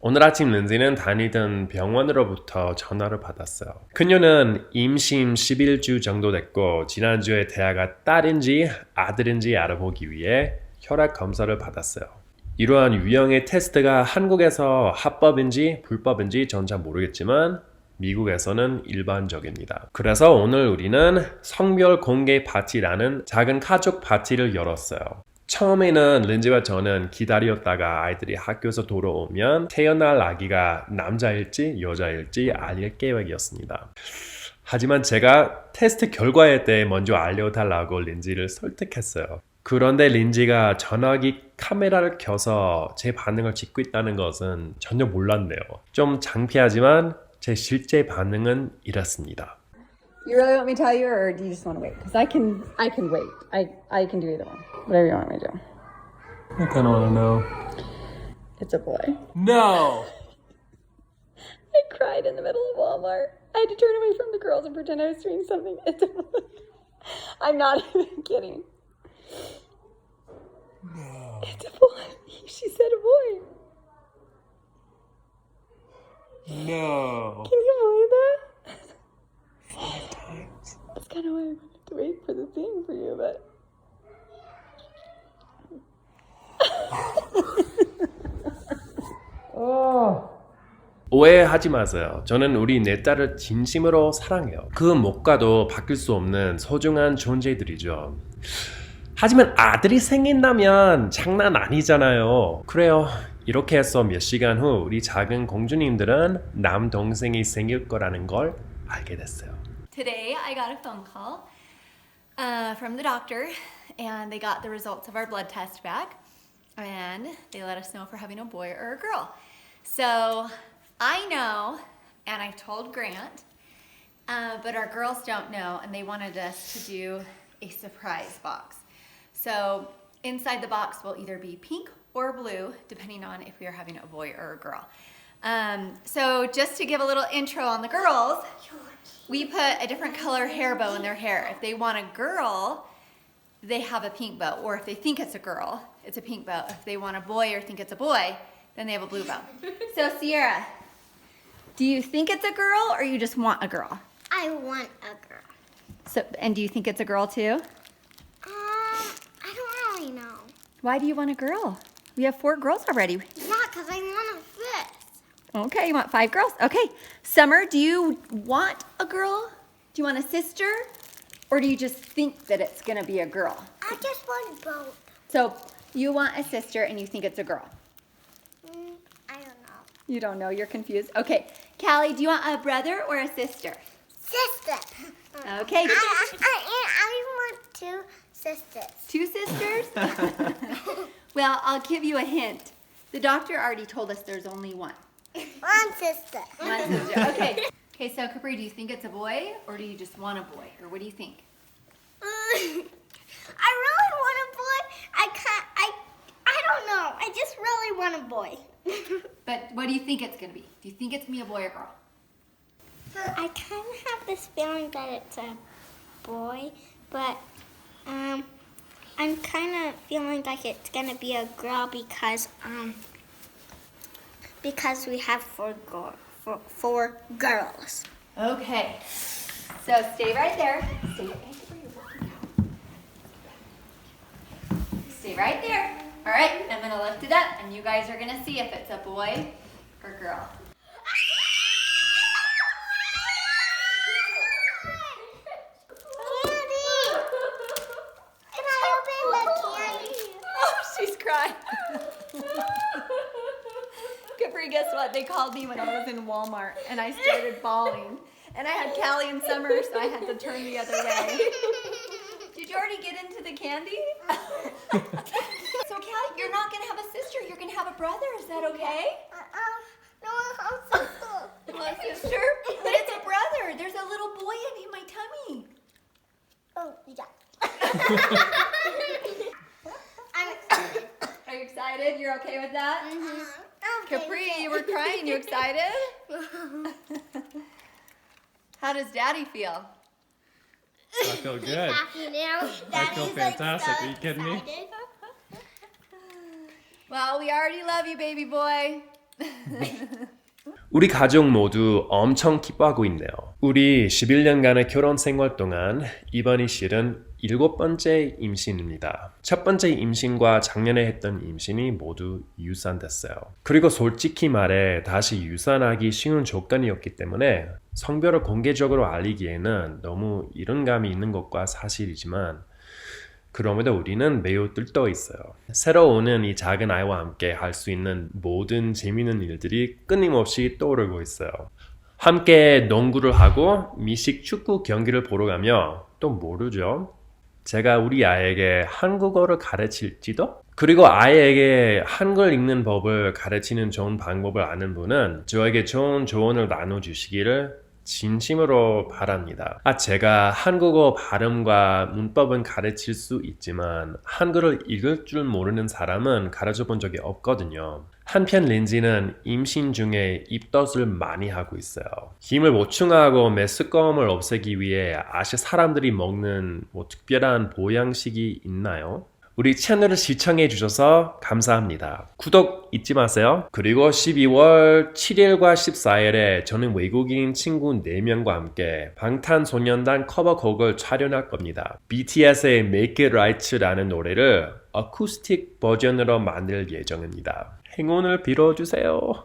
오늘 아침 린지는 다니던 병원으로부터 전화를 받았어요. 그녀는 임신 11주 정도 됐고 지난주에 태아가 딸인지 아들인지 알아보기 위해 혈액 검사를 받았어요. 이러한 유형의 테스트가 한국에서 합법인지 불법인지 전 잘 모르겠지만 미국에서는 일반적입니다. 그래서 오늘 우리는 성별 공개 파티라는 작은 가족 파티를 열었어요. 처음에는 린지와 저는 기다렸다가 아이들이 학교에서 돌아오면 태어날 아기가 남자일지 여자일지 알릴 계획이었습니다. 하지만 제가 테스트 결과에 대해 먼저 알려달라고 린지를 설득했어요. 그런데 린지가 전화기 카메라를 켜서 제 반응을 찍고 있다는 것은 전혀 몰랐네요. 좀 창피하지만 제 실제 반응은 이렇습니다. You really want me to tell you, or do you just want to wait? Because I can, I can wait. I, I can do either one. Whatever you want me to do. I kind of want to know. It's a boy. No! I cried in the middle of Walmart. I had to turn away from the girls and pretend I was doing something. It's a boy. I'm not even kidding. No. It's a boy. She said a boy. No. Can you believe that? Kind of why I wanted to wait for the thing for you, but. 오해하지 마세요. 저는 우리 내 딸을 진심으로 사랑해요. 그 목과도 바뀔 수 없는 소중한 존재들이죠. 하지만 아들이 생긴다면 장난 아니잖아요. 그래요. 이렇게 해서 몇 시간 후 우리 작은 공주님들은 남동생이 생길 거라는 걸 알게 됐어요. Today, I got a phone call uh, from the doctor, and they got the results of our blood test back, and they let us know if we're having a boy or a girl. So I know, and I told Grant, uh, but our girls don't know, and they wanted us to do a surprise box. So inside the box will either be pink or blue, depending on if we are having a boy or a girl. Um, so just to give a little intro on the girls, we put a different color hair bow in their hair. If they want a girl, they have a pink bow. Or if they think it's a girl, it's a pink bow. If they want a boy or think it's a boy, then they have a blue bow. so Sierra, do you think it's a girl or you just want a girl? I want a girl. So and do you think it's a girl too? Um, I don't really know. Why do you want a girl? We have four girls already. Yeah, because I want. Okay, you want five girls? Okay. Summer, do you want a girl? Do you want a sister? Or do you just think that it's gonna be a girl? I just want both. So you want a sister and you think it's a girl. Mm, I don't know. You don't know, you're confused. Okay. Callie, do you want a brother or a sister? Sister. Okay. I, I, I, I want two sisters. Two sisters? well, I'll give you a hint. The doctor already told us there's only one. One sister. One sister. Okay. Okay, so Capri, do you think it's a boy or do you just want a boy? Or what do you think? I really want a boy. I can't. I. I don't know. I just really want a boy. But what do you think it's gonna be? Do you think it's gonna a boy or girl? I kind of have this feeling that it's a boy, but um, I'm kind of feeling like it's gonna be a girl because um, because we have four girl, four, four girls. Okay. So stay right there. Stay right Stay right there. All right, I'm gonna lift it up, and you guys are gonna see if it's a boy or girl. Candy! Can I open the candy? Oh, she's crying. Guess what? They called me when I was in Walmart, and I started bawling. And I had Callie and Summer, so I had to turn the other way. Did you already get into the candy? so, Callie, you're not gonna have a sister. You're gonna have a brother. Is that okay? Uh-uh. No, I'm sister. Want sister? But it's a brother. There's a little boy in my tummy. Oh, yeah. I'm excited. Are you excited? You're okay with that? Okay. Capri, you were crying. You excited? How does Daddy feel? I feel good. Happy now. I feel Daddy's, like, fantastic. so Are you kidding me? excited. Well, we already love you, baby boy. 우리 가족 모두 엄청 기뻐하고 있네요. 우리 11년간의 결혼 생활 동안 이번이 실은 일곱 번째 임신입니다. 첫 번째 임신과 작년에 했던 임신이 모두 유산됐어요. 그리고 솔직히 말해 다시 유산하기 쉬운 조건이었기 때문에 성별을 공개적으로 알리기에는 너무 이른감이 있는 것과 사실이지만 그럼에도 우리는 매우 들떠 있어요. 새로 오는 이 작은 아이와 함께 할 수 있는 모든 재미있는 일들이 끊임없이 떠오르고 있어요. 함께 농구를 하고 미식 축구 경기를 보러 가며 또 모르죠. 제가 우리 아이에게 한국어를 가르칠지도? 그리고 아이에게 한글 읽는 법을 가르치는 좋은 방법을 아는 분은 저에게 좋은 조언을 나눠주시기를 진심으로 바랍니다. 아, 제가 한국어 발음과 문법은 가르칠 수 있지만 한글을 읽을 줄 모르는 사람은 가르쳐 본 적이 없거든요. 한편 린지는 임신 중에 입덧을 많이 하고 있어요. 힘을 보충하고 메스꺼움을 없애기 위해 아시 사람들이 먹는 뭐 특별한 보양식이 있나요? 우리 채널을 시청해 주셔서 감사합니다. 구독 잊지 마세요. 그리고 12월 7일과 14일에 저는 외국인 친구 4명과 함께 방탄소년단 커버곡을 촬영할 겁니다. BTS의 Make It Right라는 노래를 어쿠스틱 버전으로 만들 예정입니다. 행운을 빌어주세요.